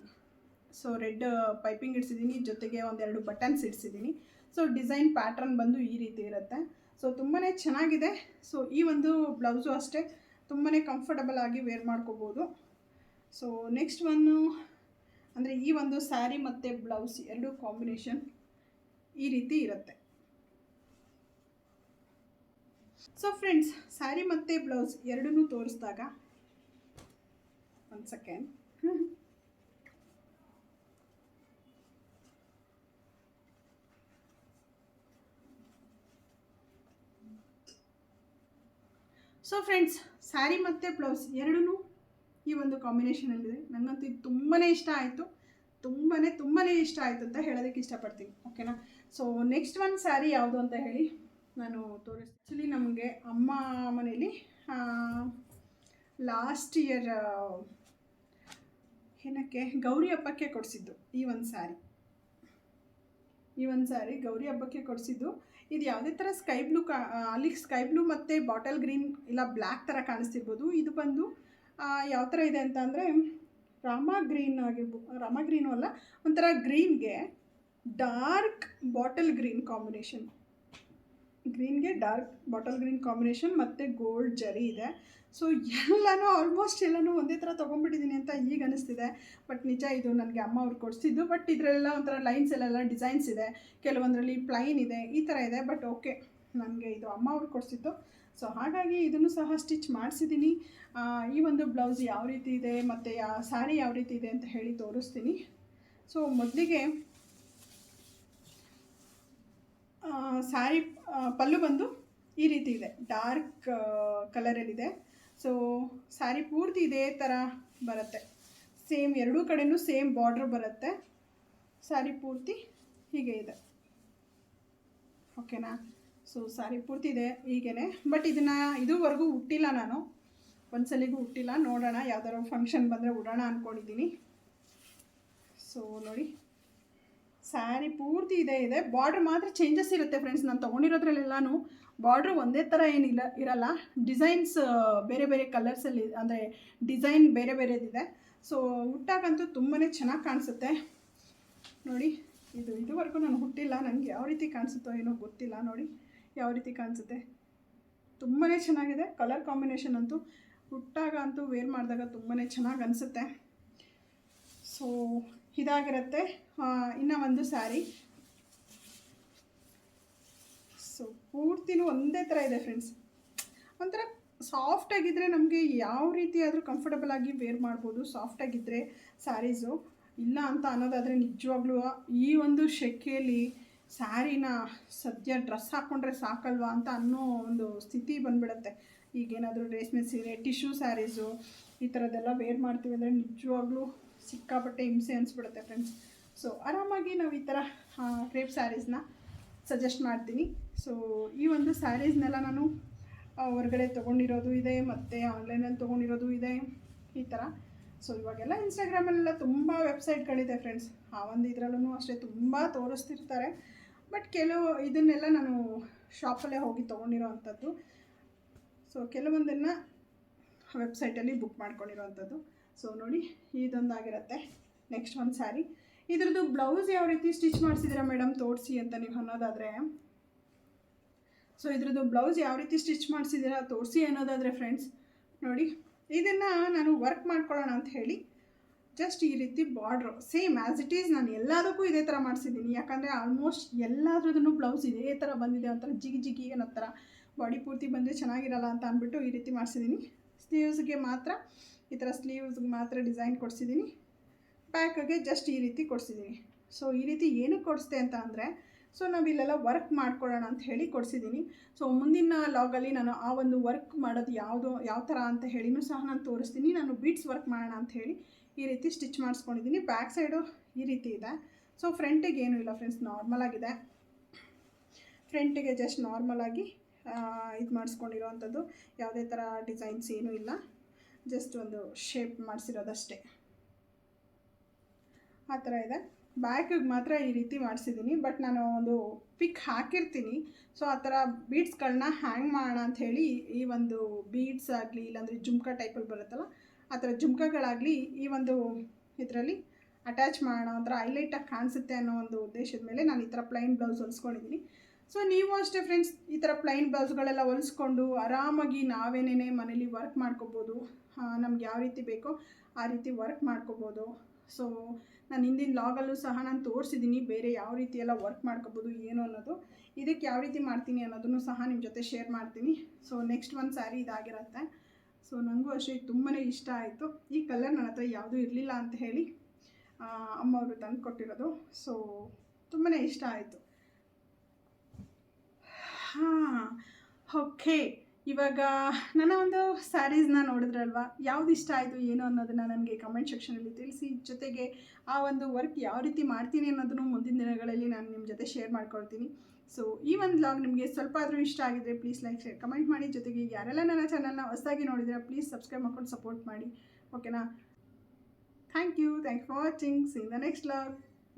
ಸೊ ರೆಡ್ ಪೈಪಿಂಗ್ ಇಡ್ಸಿದ್ದೀನಿ ಜೊತೆಗೆ ಒಂದೆರಡು ಬಟನ್ಸ್ ಇಡ್ಸಿದ್ದೀನಿ ಸೊ ಡಿಸೈನ್ ಪ್ಯಾಟ್ರನ್ ಬಂದು ಈ ರೀತಿ ಇರುತ್ತೆ. ಸೊ ತುಂಬಾ ಚೆನ್ನಾಗಿದೆ. ಸೊ ಈ ಒಂದು ಬ್ಲೌಸು ಅಷ್ಟೇ ತುಂಬಾ ಕಂಫರ್ಟಬಲ್ ಆಗಿ ವೇರ್ ಮಾಡ್ಕೋಬೋದು. ಸೊ ನೆಕ್ಸ್ಟ್ ಒನ್ನು ಅಂದರೆ ಈ ಒಂದು ಸ್ಯಾರಿ ಮತ್ತು ಬ್ಲೌಸ್ ಎರಡು ಕಾಂಬಿನೇಷನ್ ಈ ರೀತಿ ಇರುತ್ತೆ. ಸೊ ಫ್ರೆಂಡ್ಸ್ ಸ್ಯಾರಿ ಮತ್ತು ಬ್ಲೌಸ್ ಎರಡನ್ನೂ ತೋರಿಸಿದಾಗ ಒಂದು ಸೆಕೆಂಡ್ *laughs* ಸೊ ಫ್ರೆಂಡ್ಸ್ ಸ್ಯಾರಿ ಮತ್ತು ಬ್ಲೌಸ್ ಎರಡೂ ಈ ಒಂದು ಕಾಂಬಿನೇಷನಲ್ಲಿದೆ ನನಗಂತೂ ಇದು ತುಂಬಾ ಇಷ್ಟ ಆಯಿತು. ತುಂಬಾ ತುಂಬಾ ಇಷ್ಟ ಆಯಿತು ಅಂತ ಹೇಳೋದಕ್ಕೆ ಇಷ್ಟಪಡ್ತೀನಿ. ಓಕೆನಾ ಸೊ ನೆಕ್ಸ್ಟ್ ಒಂದು ಸ್ಯಾರಿ ಯಾವುದು ಅಂತ ಹೇಳಿ ನಾನು ತೋರಿಸ್ತೀನಿ. ಆ್ಯಕ್ಚುಲಿ ನಮಗೆ ಅಮ್ಮ ಮನೇಲಿ ಲಾಸ್ಟ್ ಇಯರ್ ಏನಕ್ಕೆ? ಗೌರಿ ಹಬ್ಬಕ್ಕೆ ಕೊಡಿಸಿದ್ದು ಈ ಒಂದು ಸ್ಯಾರಿ ಈ ಒಂದು ಸ್ಯಾರಿ ಗೌರಿ ಹಬ್ಬಕ್ಕೆ ಕೊಡಿಸಿದ್ದು. ಇದು ಯಾವುದೇ ಥರ ಸ್ಕೈ ಬ್ಲೂ ಕಾ ಅಲ್ಲಿ ಸ್ಕೈ ಬ್ಲೂ ಮತ್ತು ಬಾಟಲ್ ಗ್ರೀನ್ ಇಲ್ಲ ಬ್ಲ್ಯಾಕ್ ಥರ ಕಾಣಿಸ್ತಿರ್ಬೋದು. ಇದು ಬಂದು ಯಾವ ಥರ ಇದೆ ಅಂತ ಅಂದರೆ ರಾಮ ಗ್ರೀನ್ ಆಗಿರ್ಬೋದು ರಾಮ ಗ್ರೀನು ಅಲ್ಲ, ಒಂಥರ ಗ್ರೀನ್ಗೆ ಡಾರ್ಕ್ ಬಾಟಲ್ ಗ್ರೀನ್ ಕಾಂಬಿನೇಷನ್. ಗ್ರೀನ್ಗೆ ಡಾರ್ಕ್ ಬಾಟಲ್ ಗ್ರೀನ್ ಕಾಂಬಿನೇಷನ್ ಮತ್ತು ಗೋಲ್ಡ್ ಜರಿ ಇದೆ. ಸೊ ಎಲ್ಲನೂ ಆಲ್ಮೋಸ್ಟ್ ಎಲ್ಲನೂ ಒಂದೇ ಥರ ತೊಗೊಂಡ್ಬಿಟ್ಟಿದ್ದೀನಿ ಅಂತ ಈಗ ಅನಿಸ್ತಿದೆ. ಬಟ್ ನಿಜ ಇದು ನನಗೆ ಅಮ್ಮ ಅವ್ರು ಕೊಡಿಸಿದ್ದು. ಬಟ್ ಇದರಲ್ಲೆಲ್ಲ ಒಂಥರ ಲೈನ್ಸ್ ಎಲ್ಲ ಡಿಸೈನ್ಸ್ ಇದೆ. ಕೆಲವೊಂದರಲ್ಲಿ ಪ್ಲೈನ್ ಇದೆ, ಈ ಥರ ಇದೆ. ಬಟ್ ಓಕೆ ನನಗೆ ಇದು ಅಮ್ಮ ಅವ್ರು ಕೊಡಿಸಿದ್ದು. ಸೊ ಹಾಗಾಗಿ ಇದನ್ನು ಸಹ ಸ್ಟಿಚ್ ಮಾಡಿಸಿದ್ದೀನಿ. ಈ ಒಂದು ಬ್ಲೌಸ್ ಯಾವ ರೀತಿ ಇದೆ, ಮತ್ತು ಯಾ ಸ್ಯಾರಿ ಯಾವ ರೀತಿ ಇದೆ ಅಂತ ಹೇಳಿ ತೋರಿಸ್ತೀನಿ. ಸೊ ಮೊದಲಿಗೆ ಸ್ಯಾರಿ ಪಲ್ಲು ಬಂದು ಈ ರೀತಿ ಇದೆ. ಡಾರ್ಕ್ ಕಲರಲ್ಲಿದೆ ಸೊ ಸ್ಯಾರಿ ಪೂರ್ತಿ ಇದೇ ಥರ ಬರುತ್ತೆ. ಸೇಮ್ ಎರಡೂ ಕಡೆಯೂ ಸೇಮ್ ಬಾರ್ಡ್ರ್ ಬರುತ್ತೆ. ಸ್ಯಾರಿ ಪೂರ್ತಿ ಹೀಗೆ ಇದೆ. ಓಕೆನಾ ಸೊ ಸ್ಯಾರಿ ಪೂರ್ತಿ ಇದೆ ಹೀಗೇ ಬಟ್ ಇದನ್ನು ಇದುವರೆಗೂ ಹುಟ್ಟಿಲ್ಲ ನಾನು. ಒಂದ್ಸಲಿಗೂ ಹುಟ್ಟಿಲ್ಲ. ನೋಡೋಣ ಯಾವ್ದಾರು ಫಂಕ್ಷನ್ ಬಂದರೆ ಉಡೋಣ ಅಂದ್ಕೊಂಡಿದ್ದೀನಿ ಸೊ ನೋಡಿ. ಸ್ಯಾರಿ ಪೂರ್ತಿ ಇದೆ ಇದೆ. ಬಾರ್ಡ್ರ್ ಮಾತ್ರ ಚೇಂಜಸ್ ಇರುತ್ತೆ ಫ್ರೆಂಡ್ಸ್ ನಾನು ತೊಗೊಂಡಿರೋದ್ರಲ್ಲೆಲ್ಲನೂ ಬಾರ್ಡ್ರ್ ಒಂದೇ ಥರ ಏನಿಲ್ಲ ಇರಲ್ಲ. ಡಿಸೈನ್ಸ್ ಬೇರೆ ಬೇರೆ ಕಲರ್ಸಲ್ಲಿ ಅಂದರೆ ಡಿಸೈನ್ ಬೇರೆ ಬೇರೆದಿದೆ. ಸೊ ಹುಟ್ಟಾಗಂತೂ ತುಂಬಾ ಚೆನ್ನಾಗಿ ಕಾಣಿಸುತ್ತೆ. ನೋಡಿ, ಇದು ಇದುವರೆಗೂ ನಾನು ಹುಟ್ಟಿಲ್ಲ. ನನಗೆ ಯಾವ ರೀತಿ ಕಾಣಿಸುತ್ತೋ ಏನೋ ಗೊತ್ತಿಲ್ಲ. ನೋಡಿ, ಯಾವ ರೀತಿ ಕಾಣಿಸುತ್ತೆ. ತುಂಬಾ ಚೆನ್ನಾಗಿದೆ. ಕಲರ್ ಕಾಂಬಿನೇಷನ್ ಅಂತೂ ಹುಟ್ಟಾಗ ಅಂತೂ ವೇರ್ ಮಾಡಿದಾಗ ತುಂಬಾ ಚೆನ್ನಾಗಿ ಅನಿಸುತ್ತೆ. ಸೊ ಇದಾಗಿರುತ್ತೆ. ಇನ್ನು ಒಂದು ಸ್ಯಾರಿ ಸೊ ಪೂರ್ತಿನೂ ಒಂದೇ ಥರ ಇದೆ ಫ್ರೆಂಡ್ಸ್ ಒಂಥರ ಸಾಫ್ಟಾಗಿದ್ದರೆ ನಮಗೆ ಯಾವ ರೀತಿ ಆದರೂ ಕಂಫರ್ಟಬಲ್ ಆಗಿ ವೇರ್ ಮಾಡ್ಬೋದು. ಸಾಫ್ಟಾಗಿದ್ದರೆ ಸ್ಯಾರೀಸು ಇಲ್ಲ ಅಂತ ಅನ್ನೋದಾದರೆ ನಿಜವಾಗ್ಲೂ ಈ ಒಂದು ಶೆಕೆಯಲ್ಲಿ ಸ್ಯಾರಿನ ಸದ್ಯ ಡ್ರೆಸ್ ಹಾಕ್ಕೊಂಡ್ರೆ ಸಾಕಲ್ವಾ ಅಂತ ಅನ್ನೋ ಒಂದು ಸ್ಥಿತಿ ಬಂದ್ಬಿಡುತ್ತೆ. ಈಗೇನಾದರೂ ರೇಷ್ಮೆ ಸೀರೆ ಟಿಶ್ಯೂ ಸ್ಯಾರೀಸು ಈ ಥರದ್ದೆಲ್ಲ ವೇರ್ ಮಾಡ್ತೀವಿ ಅಂದರೆ ನಿಜವಾಗ್ಲೂ ಸಿಕ್ಕಾಪಟ್ಟೆ ಹಿಂಸೆ ಅನಿಸ್ಬಿಡುತ್ತೆ ಫ್ರೆಂಡ್ಸ್ ಸೊ ಆರಾಮಾಗಿ ನಾವು ಈ ಥರ ಕ್ರೇಪ್ ಸ್ಯಾರೀಸ್ನ ಸಜೆಸ್ಟ್ ಮಾಡ್ತೀನಿ ಸೊ ಈ ಒಂದು ಸ್ಯಾರೀಸ್ನೆಲ್ಲ ನಾನು ಹೊರಗಡೆ ತೊಗೊಂಡಿರೋದು ಇದೆ, ಮತ್ತು ಆನ್ಲೈನಲ್ಲಿ ತೊಗೊಂಡಿರೋದು ಇದೆ, ಈ ಥರ ಸೊ ಇವಾಗೆಲ್ಲ ಇನ್ಸ್ಟಾಗ್ರಾಮಲ್ಲೆಲ್ಲ ತುಂಬ ವೆಬ್ಸೈಟ್ಗಳಿದೆ ಫ್ರೆಂಡ್ಸ್ ಆ ಒಂದು ಇದರಲ್ಲೂ ಅಷ್ಟೇ ತುಂಬ ತೋರಿಸ್ತಿರ್ತಾರೆ. ಬಟ್ ಕೆಲವು ಇದನ್ನೆಲ್ಲ ನಾನು ಶಾಪಲ್ಲೇ ಹೋಗಿ ತೊಗೊಂಡಿರೋ ಅಂಥದ್ದು. ಸೊ ಕೆಲವೊಂದನ್ನು ವೆಬ್ಸೈಟಲ್ಲಿ ಬುಕ್ ಮಾಡ್ಕೊಂಡಿರೋವಂಥದ್ದು ಸೊ ನೋಡಿ ಇದೊಂದಾಗಿರುತ್ತೆ ನೆಕ್ಸ್ಟ್ ಒಂದು ಸ್ಯಾರಿ ಇದ್ರದ್ದು ಬ್ಲೌಸ್ ಯಾವ ರೀತಿ ಸ್ಟಿಚ್ ಮಾಡಿಸಿದ್ರೆ ಮೇಡಮ್ ತೋರಿಸಿ ಅಂತ ನೀವು ಅನ್ನೋದಾದರೆ. ಸೊ ಇದ್ರದ್ದು ಬ್ಲೌಸ್ ಯಾವ ರೀತಿ ಸ್ಟಿಚ್ ಮಾಡಿಸಿದ್ದೀರಾ ತೋರಿಸಿ ಅನ್ನೋದಾದರೆ ಫ್ರೆಂಡ್ಸ್ ನೋಡಿ, ಇದನ್ನು ನಾನು ವರ್ಕ್ ಮಾಡ್ಕೊಳ್ಳೋಣ ಅಂತ ಹೇಳಿ ಜಸ್ಟ್ ಈ ರೀತಿ border same as it is ನಾನು ಎಲ್ಲದಕ್ಕೂ ಇದೇ ಥರ ಮಾಡಿಸಿದ್ದೀನಿ. ಯಾಕಂದರೆ ಆಲ್ಮೋಸ್ಟ್ ಎಲ್ಲದ್ರದ್ದು ಬ್ಲೌಸ್ ಇದೇ ಥರ ಬಂದಿದೆ. ಒಂಥರ ಜಿಗಿ ಜಿಗಿ ಅನ್ನೋ ಥರ ಬಾಡಿ ಪೂರ್ತಿ ಬಂದರೆ ಚೆನ್ನಾಗಿರಲ್ಲ ಅಂತ ಅಂದ್ಬಿಟ್ಟು ಈ ರೀತಿ ಮಾಡಿಸಿದ್ದೀನಿ. ಸ್ಲೀವ್ಸ್ಗೆ ಮಾತ್ರ ಈ ಥರ ಸ್ಲೀವ್ಸ್ಗೆ ಮಾತ್ರ ಡಿಸೈನ್ ಕೊಡಿಸಿದ್ದೀನಿ. ಬ್ಯಾಕಿಗೆ ಜಸ್ಟ್ ಈ ರೀತಿ ಕೊಡಿಸಿದ್ದೀನಿ. ಸೊ ಈ ರೀತಿ ಏನಕ್ಕೆ ಕೊಡಿಸ್ದೆ ಅಂತ ಅಂದರೆ ಸೊ ನಾವು ಇಲ್ಲೆಲ್ಲ ವರ್ಕ್ ಮಾಡ್ಕೊಳ್ಳೋಣ ಅಂತ ಹೇಳಿ ಕೊಡಿಸಿದ್ದೀನಿ. ಸೊ ಮುಂದಿನ ಲಾಗಲ್ಲಿ ನಾನು ಆ ಒಂದು ವರ್ಕ್ ಮಾಡೋದು ಯಾವುದು, ಯಾವ ಥರ ಅಂತ ಹೇಳಿನೂ ಸಹ ನಾನು ತೋರಿಸ್ತೀನಿ. ನಾನು ಬೀಟ್ಸ್ ವರ್ಕ್ ಮಾಡೋಣ ಅಂತ ಹೇಳಿ ಈ ರೀತಿ ಸ್ಟಿಚ್ ಮಾಡಿಸ್ಕೊಂಡಿದ್ದೀನಿ. ಬ್ಯಾಕ್ ಸೈಡು ಈ ರೀತಿ ಇದೆ. ಸೊ ಫ್ರಂಟಿಗೆ ಏನೂ ಇಲ್ಲ ಫ್ರೆಂಡ್ಸ್ ನಾರ್ಮಲ್ ಆಗಿದೆ. ಫ್ರಂಟಿಗೆ ಜಸ್ಟ್ ನಾರ್ಮಲಾಗಿ ಇದು ಮಾಡಿಸ್ಕೊಂಡಿರೋ ಅಂಥದ್ದು ಯಾವುದೇ ಥರ ಡಿಸೈನ್ಸ್ ಏನೂ ಇಲ್ಲ. ಜಸ್ಟ್ ಒಂದು ಶೇಪ್ ಮಾಡಿಸಿರೋದಷ್ಟೇ. ಆ ಥರ ಇದೆ. ಬ್ಯಾಕಿಗೆ ಮಾತ್ರ ಈ ರೀತಿ ಮಾಡಿಸಿದ್ದೀನಿ ಬಟ್ ನಾನು ಒಂದು ಪಿಕ್ ಹಾಕಿರ್ತೀನಿ. ಸೊ ಆ ಥರ ಬೀಡ್ಸ್ಗಳನ್ನ ಹ್ಯಾಂಗ್ ಮಾಡೋಣ ಹೇಳಿ ಈ ಒಂದು ಬೀಡ್ಸ್ ಆಗಲಿ, ಇಲ್ಲಾಂದರೆ ಜುಮ್ಕಾ ಟೈಪಲ್ಲಿ ಬರುತ್ತಲ್ಲ, ಆ ಥರ ಜುಮ್ಕಾಗಳಾಗಲಿ ಈ ಒಂದು ಇದರಲ್ಲಿ ಅಟ್ಯಾಚ್ ಮಾಡೋಣ, ಒಂಥರ ಹೈಲೈಟಾಗಿ ಕಾಣಿಸುತ್ತೆ ಅನ್ನೋ ಒಂದು ಉದ್ದೇಶದ ಮೇಲೆ ನಾನು ಈ ಥರ ಪ್ಲೈನ್ ಬ್ಲೌಸ್ ಹೊಲಿಸ್ಕೊಂಡಿದ್ದೀನಿ. ಸೊ ನೀವು ಅಷ್ಟೇ ಫ್ರೆಂಡ್ಸ್ ಈ ಥರ ಪ್ಲೈನ್ ಬ್ಲೌಸ್ಗಳೆಲ್ಲ ಹೊಲಿಸ್ಕೊಂಡು ಆರಾಮಾಗಿ ನಾವೇನೇ ಮನೇಲಿ ವರ್ಕ್ ಮಾಡ್ಕೋಬೋದು ನಮ್ಗೆ ಯಾವ ರೀತಿ ಬೇಕೋ ಆ ರೀತಿ ವರ್ಕ್ ಮಾಡ್ಕೋಬೋದು. ಸೊ ನಾನು ಹಿಂದಿನ ಲಾಗಲ್ಲೂ ಸಹ ನಾನು ತೋರಿಸಿದ್ದೀನಿ ಬೇರೆ ಯಾವ ರೀತಿ ಎಲ್ಲ ವರ್ಕ್ ಮಾಡ್ಕೋಬೋದು, ಏನು ಅನ್ನೋದು. ಇದಕ್ಕೆ ಯಾವ ರೀತಿ ಮಾಡ್ತೀನಿ ಅನ್ನೋದನ್ನು ಸಹ ನಿಮ್ಮ ಜೊತೆ ಶೇರ್ ಮಾಡ್ತೀನಿ. ಸೊ ನೆಕ್ಸ್ಟ್ ಒಂದು ಸ್ಯಾರಿ ಇದಾಗಿರುತ್ತೆ. ಸೊ ನನಗೂ ಅಷ್ಟೇ ತುಂಬಾ ಇಷ್ಟ ಆಯಿತು. ಈ ಕಲರ್ ನನ್ನ ಹತ್ರ ಯಾವುದೂ ಇರಲಿಲ್ಲ ಅಂತ ಹೇಳಿ ಅಮ್ಮ ಅವರು ತಂದು ಕೊಟ್ಟಿರೋದು. ಸೊ ತುಂಬಾ ಇಷ್ಟ ಆಯಿತು. ಹಾಂ ಓಕೆ ಇವಾಗ ನನ್ನ ಒಂದು ಸ್ಯಾರೀಸ್ನ ನೋಡಿದ್ರಲ್ವಾ? ಯಾವ್ದು ಇಷ್ಟ ಆಯಿತು, ಏನು ಅನ್ನೋದನ್ನು ನನಗೆ ಕಮೆಂಟ್ ಸೆಕ್ಷನಲ್ಲಿ ತಿಳಿಸಿ. ಜೊತೆಗೆ ಆ ಒಂದು ವರ್ಕ್ ಯಾವ ರೀತಿ ಮಾಡ್ತೀನಿ ಅನ್ನೋದನ್ನು ಮುಂದಿನ ದಿನಗಳಲ್ಲಿ ನಾನು ನಿಮ್ಮ ಜೊತೆ ಶೇರ್ ಮಾಡ್ಕೊಳ್ತೀನಿ. ಸೊ ಈ ಒಂದು ಲಾಗ್ ನಿಮಗೆ ಸ್ವಲ್ಪ ಆದರೂ ಇಷ್ಟ ಆಗಿದ್ರೆ ಪ್ಲೀಸ್ ಲೈಕ್ ಶೇರ್ ಕಮೆಂಟ್ ಮಾಡಿ. ಜೊತೆಗೆ ಯಾರೆಲ್ಲ ನನ್ನ ಚಾನಲ್ನ ಹೊಸದಾಗಿ ನೋಡಿದ್ರೆ ಪ್ಲೀಸ್ ಸಬ್ಸ್ಕ್ರೈಬ್ ಮಾಡ್ಕೊಂಡು ಸಪೋರ್ಟ್ ಮಾಡಿ. ಓಕೆನಾ thank you thank for watching see the next vlog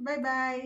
bye bye